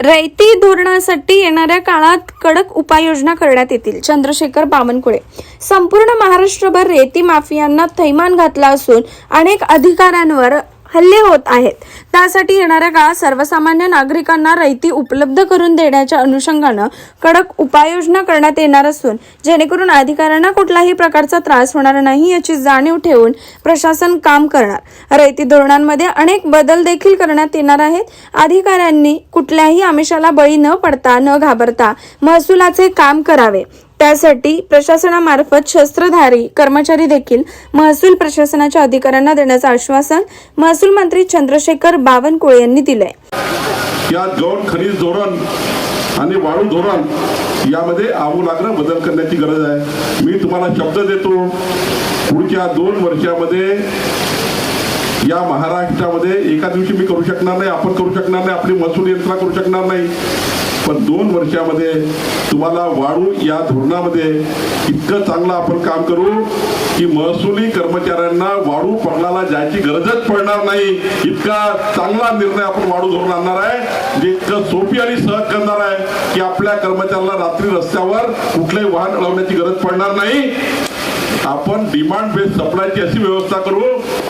रैती धोरणासाठी येणाऱ्या काळात कडक उपाययोजना करण्यात येतील. चंद्रशेखर बावनकुळे संपूर्ण महाराष्ट्रभर रेती माफियांना थैमान घातला असून अनेक अधिकाऱ्यांवर हल्ले होत आहेत. त्यासाठी येणाऱ्या काळात सर्वसामान्य नागरिकांना रैती उपलब्ध करून देण्याच्या अनुषंगानं कडक उपाययोजना करण्यात येणार असून जेणेकरून अधिकाऱ्यांना कुठलाही प्रकारचा त्रास होणार नाही याची जाणीव ठेवून प्रशासन काम करणार. रैती धोरणांमध्ये अनेक बदल देखील करण्यात येणार आहेत. अधिकाऱ्यांनी कुठल्याही आमिषाला बळी न पडता न घाबरता महसुलाचे काम करावे. त्यासाठी प्रशासनामार्फत शस्त्रधारी कर्मचारी देखील महसूल प्रशासनाच्या अधिकाऱ्यांना देण्याचं आश्वासन महसूल मंत्री चंद्रशेखर बावनकुळे यांनी दिलंय. या दोन खनिज धोरण आणि वाळू धोरण यामध्ये आमूलाग्र बदल करण्याची गरज आहे. मी तुम्हाला शब्द देतो पुढच्या दोन वर्षामध्ये या महाराष्ट्रामध्ये एका दिवशी मी करू शकणार नाही आपण करू शकणार नाही आपली महसूल यंत्रणा करू शकणार नाही. पण दोन वर्षामध्ये तुम्हाला वाढू या धोरणामध्ये इतकं चांगलं आपण काम करू की महसुली कर्मचाऱ्यांना वाढू पडलाला जायची गरजच पडणार नाही. इतका चांगला निर्णय आपण वाढू धोरण आणणार आहे जे इतकं सोपी आणि सहज करणार आहे की आपल्या कर्मचाऱ्याला रात्री रस्त्यावर कुठलंही वाहन अडवण्याची गरज पडणार नाही. आपण डिमांड बेस्ड सप्लायची अशी व्यवस्था करू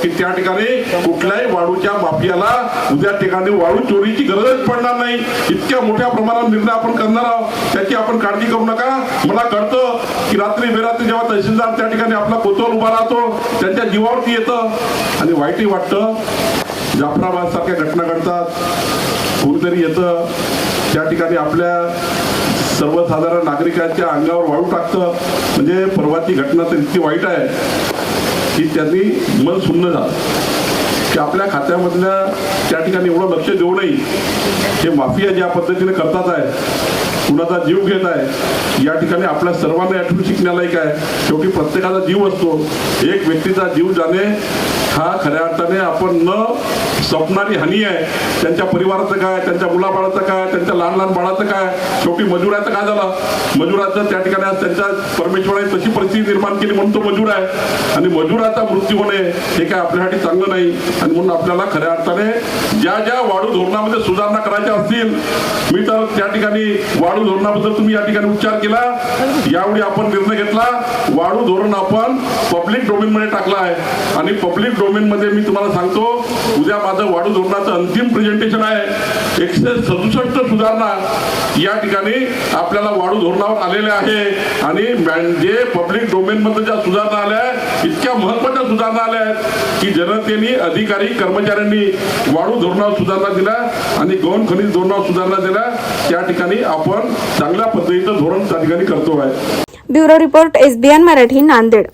की त्या ठिकाणी कुठल्याही वाळूच्या माफियाला उद्या ठिकाणी वाळू चोरीची गरजच पडणार नाही. इतक्या मोठ्या प्रमाणात निर्णय आपण करणार आहोत. त्याची आपण काळजी करू नका. मला कळतं की रात्री बेरात्री जेव्हा तहसीलदार त्या ठिकाणी आपला कोतवाल उभा राहतो त्यांच्या जीवावरती येतं. आणि वाईटही वाटतं जाफराबाद सारख्या घटना घडतात. कोणीतरी येतं त्या ठिकाणी आपल्या सर्वसाधारण नागरिकांच्या अंगावर वाळू टाकतं. म्हणजे परवाची घटना तर इतकी वाईट आहे की त्यांनी मन सुन्न झालं. की आपल्या खात्यामधल्या त्या ठिकाणी एवढं लक्ष देऊ नये. हे माफिया ज्या पद्धतीने करतात आहे कुणाचा जीव घेत आहे या ठिकाणी आपल्या सर्वांना यातून शिकण्यालायक आहे. शेवटी प्रत्येकाचा जीव असतो. एक व्यक्तीचा जीव जाणे हा खऱ्या अर्थाने आपण न स्वप्नारी हानी आहे. त्यांच्या परिवाराचं काय त्यांच्या मुलाबाळाचं काय त्यांच्या लहान लहान बाळाचं काय शेवटी मजुराचं काय झालं? मजुराचं त्या ठिकाणी आज त्यांच्या परमेश्वराने तशी परिस्थिती निर्माण केली म्हणून तो मजूर आहे. आणि मजुराचा मृत्यू होणे हे काय आपल्यासाठी चांगलं नाही. आणि म्हणून आपल्याला खऱ्या अर्थाने ज्या ज्या वाढू धोरणामध्ये सुधारणा करायच्या असतील मी तर त्या ठिकाणी वाढू धोरणाबद्दल तुम्ही या ठिकाणी उच्चार केला. यावेळी आपण निर्णय वाढू धोरण आपण पब्लिक डोमेन मध्ये टाकला आहे. आणि पब्लिक डोमेन मध्ये मी तुम्हाला सांगतो उद्या माझं वाढू धोरणाचं अंतिम प्रेझेंटेशन आहे. एकशे सदुसष्ट सुधारणा या ठिकाणी आपल्याला वाढू धोरणावर आलेल्या आहे. आणि जे पब्लिक डोमेन मध्ये ज्या सुधारणा आल्या इतक्या महत्त्वाच्या सुधारणा आल्या आहेत की जनतेने अधिकारी कर्मचाऱ्यांनी वाढू धोरणावर सुधारणा दिल्या आणि गौण खनिज धोरणावर सुधारणा दिल्या. त्या ठिकाणी आपण चांगल्या पद्धतीचं धोरण त्या ठिकाणी करतो आहे bureau report SBN Marathi Nanded.